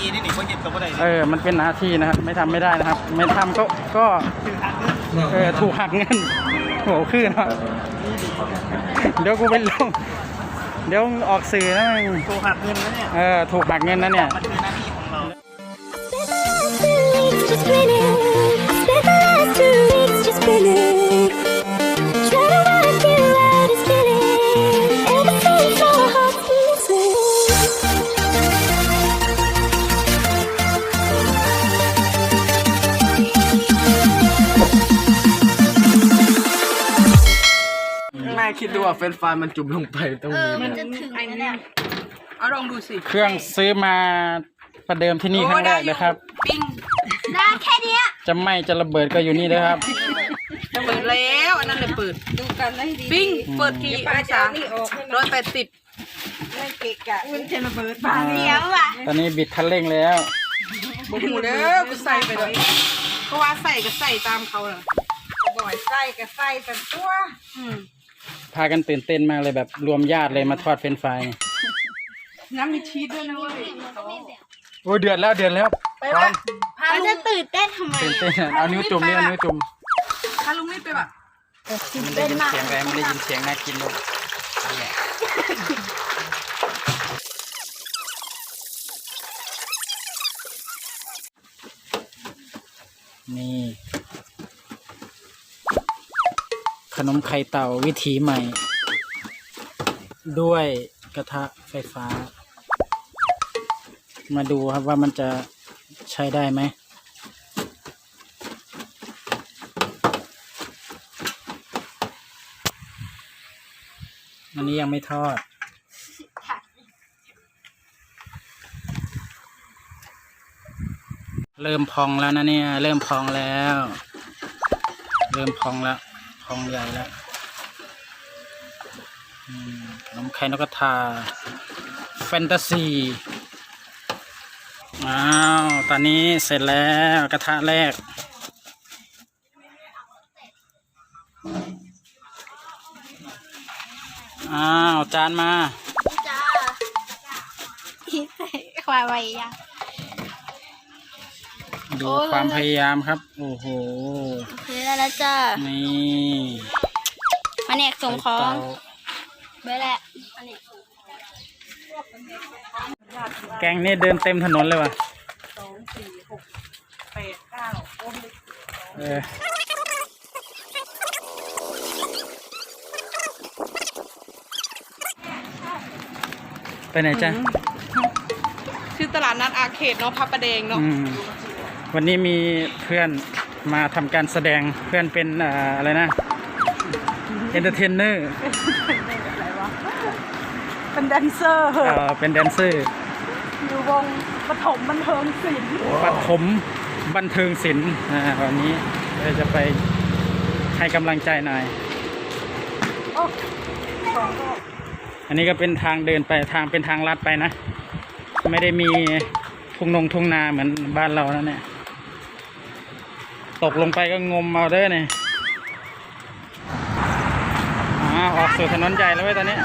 ที่นี่นี่เขาเห็นกับว่าใดเออ มันเป็นหน้าที่นะครับ ไม่ทำไม่ได้นะครับ ไม่ทำก็ ก็คือทางเงินเออถูกหักเงินโหคือเนาะเดี๋ยวกูไปลงเดี๋ยวออกสื่อนะมึงโทรหักเงินนะเนี่ย เออ ถูกหักเงินนะเนี่ยมันคือหน้าที่ของเรา Just spinning. เฟรนช์ฟรายมันจุ่มลงไปตรงนี้มันเนี่ยจะถึงไหมเนี่ยเอาลองดูสิเครื่องซื้อมาประเดิมที่นี่ครั้งแรกนะครับ ปิ้งได้แค่เนี้ยจะไหม้จะระเบิดก็อยู่นี่นะครับ เปิดแล้วอันนั้นเลยเปิด ดูกันให้ดีปิ้งเปิดกี่องศาร้อยแปดสิบไม่เกะกะมันจะระเบิดอ่าเดี๋ยวอะตอนนี้บิดคันเร่งแล้ว บุหูเด้อกูใส่ไปเลยเพราะว่าใส่ก็ใส่ตามเขาเลยบ่อยไส้กับไส้เป็นตัวอืม พากันตื่นเต้นมากเลยแบบรวมญาติเลยมาทอดเฟรนช์ฟรายน้ำมีชีสด้วยนะเว้ยโอ้ยเดือดแล้วเดือดแล้วไปวะพามันลุจะงตื่นเต้นทำไมตื่นเต้นเอานิ้วจุ่มนี่เอานิ้วจุ่มพาลุงนี่ไปแบบมันได้ยินเสียงอะไรมันได้ยินเสียงน่ากินเลยนี่ขน นมไข่เต่าวิถีใหม่ ด้วยกระทะไฟฟ้า มาดูครับว่ามันจะใช้ได้ไหมอันนี้ยังไม่ทอดเริ่มพองแล้วนะเนี่ย เริ่มพองแล้ว เริ่มพองแล้ว พองใหญ่แล้วขนมไข่นกกระทา แฟนตาซี อ้าว ตอนนี้เสร็จแล้วกระทะแรก อ้าว จานมาจ้าอีใส่ความไวยัง ดูโอ้ยความพยายามครับ โอ้โหโอเคแล้วนะจ้านี่แผนกส่งของเตาไปแหละแผนกแกงนี่เดินเต็มถนนเลยว่ะสองสี่หกแปดเก้าโอ้ยเออไปไหนจ๊ะชื่อตลาดนัดอาเขตเนาะพระประแดงเนาะอืม วันนี้มีเพื่อนมาทำการแสดงเพื่อนเป็นเอ่ออะไรนะเอนเตอร์เทนเนอร์เป็นแดนเซอร์เอ่อเป็นแดนเซอร์อยู่วงปฐมบันเทิงศิลป์ปฐมบันเทิงศิลป์อ่าวันนี้เราจะไปให้กำลังใจหน่อยโอ้สองก็อันนี้ก็เป็นทางเดินไปทางเป็นทางลัดไปนะ ไม่ได้มีทุ่งนงทุ่งนาเหมือนบ้านเรานะเนี่ย ตกลงไปก็งมเอาเด้อเนี่ยอ่าออกสู่ถนนใหญ่แล้วเว้ยตอนนี้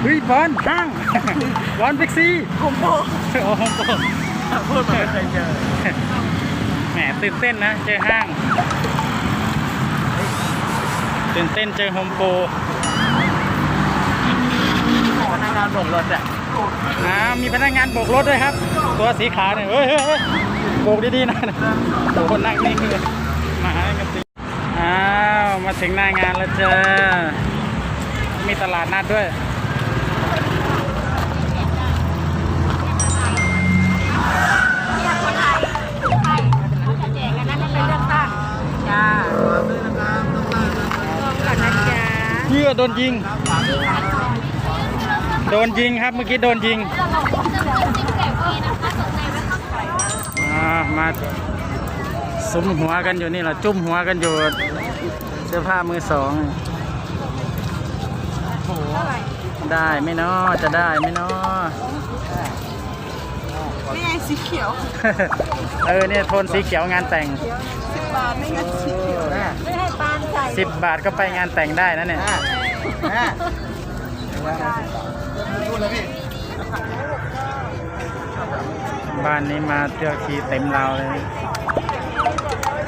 เฮ้ยบอลห้างบอลบิ๊กซีโอ้โหโอ้โหพูดมาไม่เคยเจอแหมตื่นเต้นนะ เจอห้างตื่นเต้นเจอโฮมโปรพนักงานส่งรถอะ อ่ามีพนักงานโบกรถด้วยครับ ตัวสีขาวเนี่ยเฮ้ยเฮ้ยเฮ้ยโบกดีๆนะโอ้โหนั่งนิ่งเลยมาหากันสิอ้าวมาถึงหน้างานแล้วจ้ามีตลาดนัดด้วยจ้ากันนะจ๊ะเพื่อโดนยิง โดนยิงครับเมื่อกี้โดนยิงอ่ามาซุ้มหัวกันอยู่นี่แหละจุ่มหัวกันอยู่เสื้อผ้ามือสองได้ไหมเนาะจะได้ไหมเนาะนี่ไงสีเขียว เออเนี่ยโทนสีเขียวงานแต่งสิบบาทไม่งั้นสีเขียวไม่ให้ปานใส่สิบบาทก็ไปงานแต่งได้นะเนี่ย พูดเลยพี่บ้านนี้มาเที่ยวทีเต็มเราเลย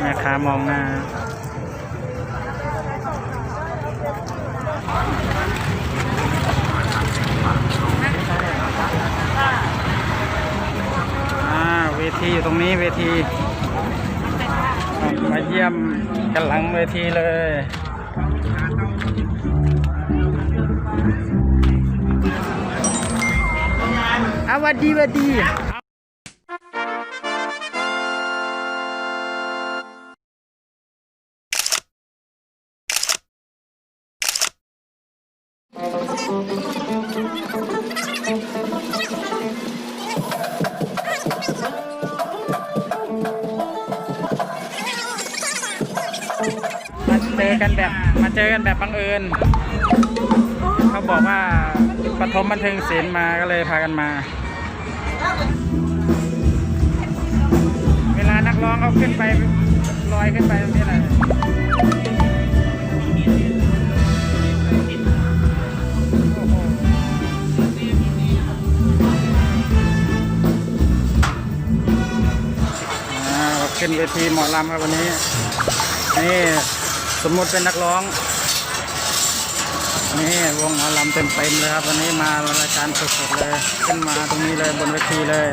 แม่ค้ามองหน้าอาเวทีอยู่ตรงนี้เวที มาเยี่ยมกันหลังเวทีเลย วัดดีวัดดีมาเจอกันแบบมาเจอกันแบบบังเอิญเขาบอกว่าปฐมบันเทิงศิลป์มาก็เลยพากันมา เวลานักร้องเขาขึ้นไปลอยขึ้นไปตรงนี้แหละโอ้โหอ่าขึ้นเวทีหมอลำครับวันนี้ นี่สมมติเป็นนักร้อง นี่วงหมอลำเต็มเต็มๆเลยครับวันนี้มารายการสดๆเลย ขึ้นมาตรงนี้เลยบนเวทีเลย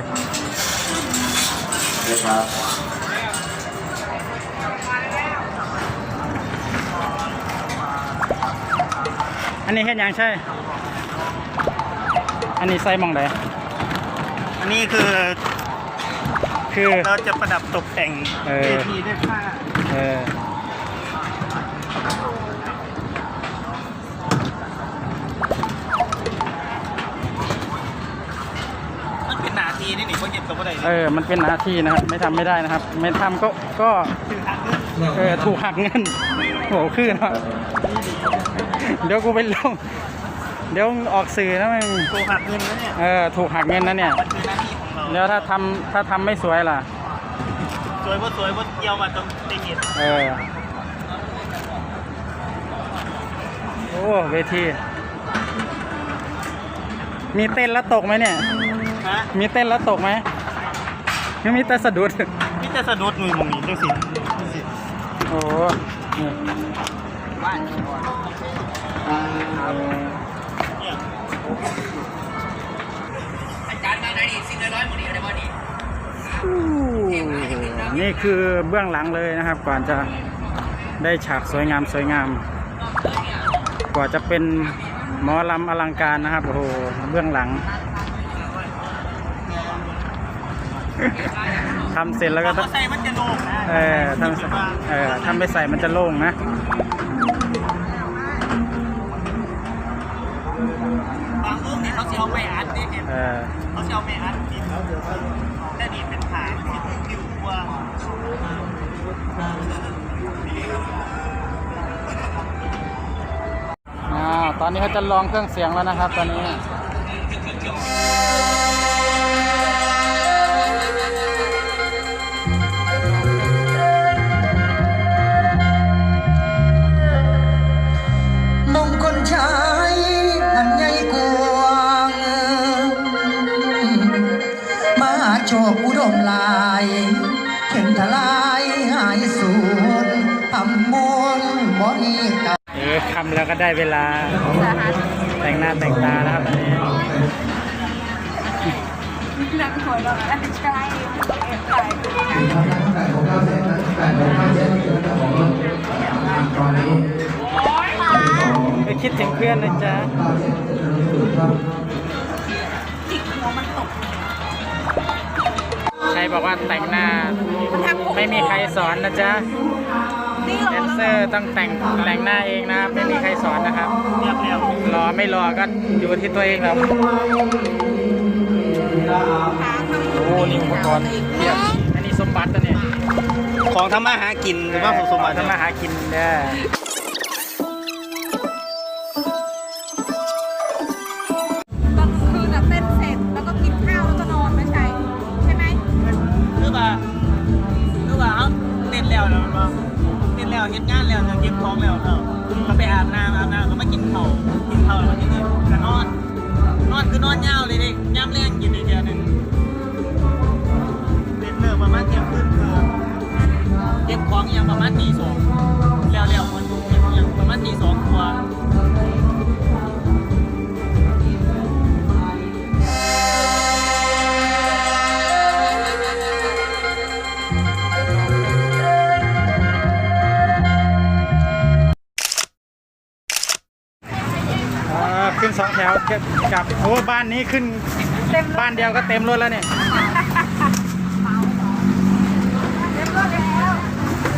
อันนี้เห็นยังใช่ อันนี้ใส่หมองไหนอันนี้คือคือเราจะประดับตกแต่งเอเวอทีด้วยผ้าเออ นหนาทีนี่นี่เขาเก็บตัวก็ได้เออ มันเป็นหน้าที่นะครับ ไม่ทำไม่ได้นะครับ ไม่ทำก็ ก็คือหักเงินเออ ถูกหักเงินโหคือเนาะเดี๋ยวกูไปลงเดี๋ยวออกสื่อนะมึงตัวหักเงินแล้วเนี่ย เออ ถูกหักเงินนะเนี่ย มันคือหน้าที่ของเราเดี๋ยวถ้าทำถ้าทำไม่สวยล่ะ สวยว่าสวยว่าเกี่ยวมาตรงตีเห็นเออ โอ้ เวที มีเต้นแล้วตกไหมเนี่ยฮะมีเต้นแล้วตกไหมไม่มีแต่สะดุดพี่จะสะดุดมือมองนี้จังสิจังสิโอ้นี่เนี่ยนี่คือเบื้องหลังเลยนะครับ ก่อนจะได้ฉากสวยงามสวยงาม กว่าจะเป็นหมอลำอลังการนะครับโอ้โหเบื้องหลัง ทำเสร็จแล้วก็ถ้าต้องเขาใส่มันจะโล่งนะเออทำเออทำไม่ใส่มันจะโล่งนะบางรูปนี่เขาจะเอาไปอัดนี่เห็นเออเขาจะเอาไปอัดดินแต่นี่เป็นผาที่ผิวกว่าอ่าตอนนี้เขาจะลองเครื่องเสียงแล้วนะครับ ตอนนี้ แล้วก็ได้เวลาแต่งหน้าแต่งตานะครับอันนี้นักหัวเราะใช่ใช่ไปคิดถึงเพื่อนนะจ๊ะจิกหัวมันตกใครบอกว่าแต่งหน้า ไม่มีใครสอนนะจ๊ะ แดเรานเซอร์ต้องแต่งแต่งหน้าเองนะครับ ไม่มีใครสอนนะครับเรียบเรียบรอไม่รอก็อยู่ที่ตัวเองแล้วหาทำโอ้นี่อุปกรณ์เพียบอันนี้สมบัตินะเนี่ยของทำมาหากินหรือว่าของสมบัติทำมาหากินเด้อ มท้องแล้วเนาก็ไปอาบน้ำอาบน้ำเก็มากินเผากินเผาวแล้วทีนี้ก็นอน นอนคือนอนยาวเลยเด็กย่ำแรงกินอีกเดียหนึ่งเด็ดเลิกประมาณเรียมขึ้นคือเก็บของอย่างประมาณตีส สองแถวกับกับโอ้บ้านนี้ขึ้นบ้านเดียวก็เต็มรถแล้วเนี่ย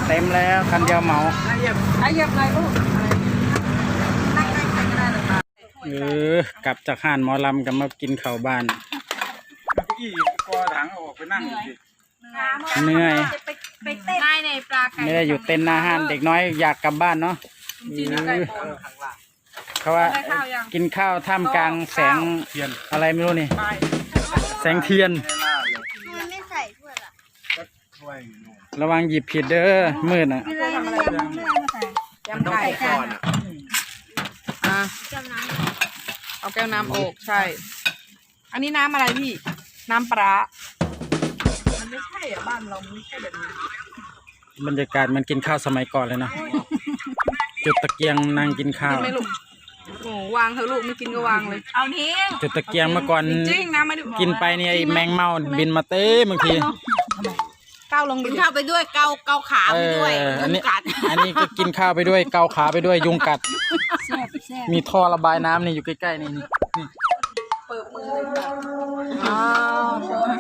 เต็มแล้วคันเดียวเหมาอาเหยียบเลยลูกเออกลับจากห้านหมอลำกันมากินข้าวบ้านอีกอถังออกไปนั่งอีกเหนื่อยไปเต้นได้ในปลาไก่ไม่ได้อยู่เต็นท์หน้าห้านเด็กน้อยอยากกลับบ้านเนาะจริงๆไก่โปน เขาว่าได้ข้าวยังกินข้าวท่ามกลางแสงอะไรไม่รู้นี่แสงเทียนระวังหยิบผิดเด้อมืดอะยำไก่ก่อนอะอะเอาแก้วน้ำโอกใช่ อันนี้น้ำอะไรพี่ น้ำปลาร้ามันไม่ใช่อะบ้านเราไม่ใช่แบบนี้บรรยากาศมันกินข้าวสมัยก่อนเลยเนาะจุดตะเกียงนั่งกินข้ากิวนไหมลูก โอ้วางเถอะลูกไม่กินก็วางเลย เอาทิ้งจุดตะเกียงเมื่อก่อน จริงๆนะไม่ได้กินไปเนี่ยไอ้แมงเม่าบินมาเต้บางทีก้าวลงไปกินข้าวไปด้วยเกาเกาขาเอไปอด้วยอันนี้ ยุงกัดอันนี้ก็กินข้าวไปด้วยเกาขาไปด้วยยุงกัดมีท่อระบายน้ำนี่อยู่ใกล้ๆนี่นี่อ้าวใช่ไหม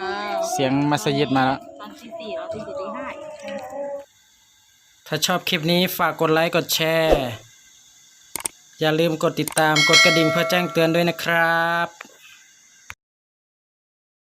อ้าวเสียงมัสยิดมาแล้ว ตอนที่สี่เราที่สี่ที่ห้า ถ้าชอบคลิปนี้ฝากกดไลค์กดแชร์ อย่าลืมกดติดตามกดกระดิ่งเพื่อแจ้งเตือนด้วยนะครับ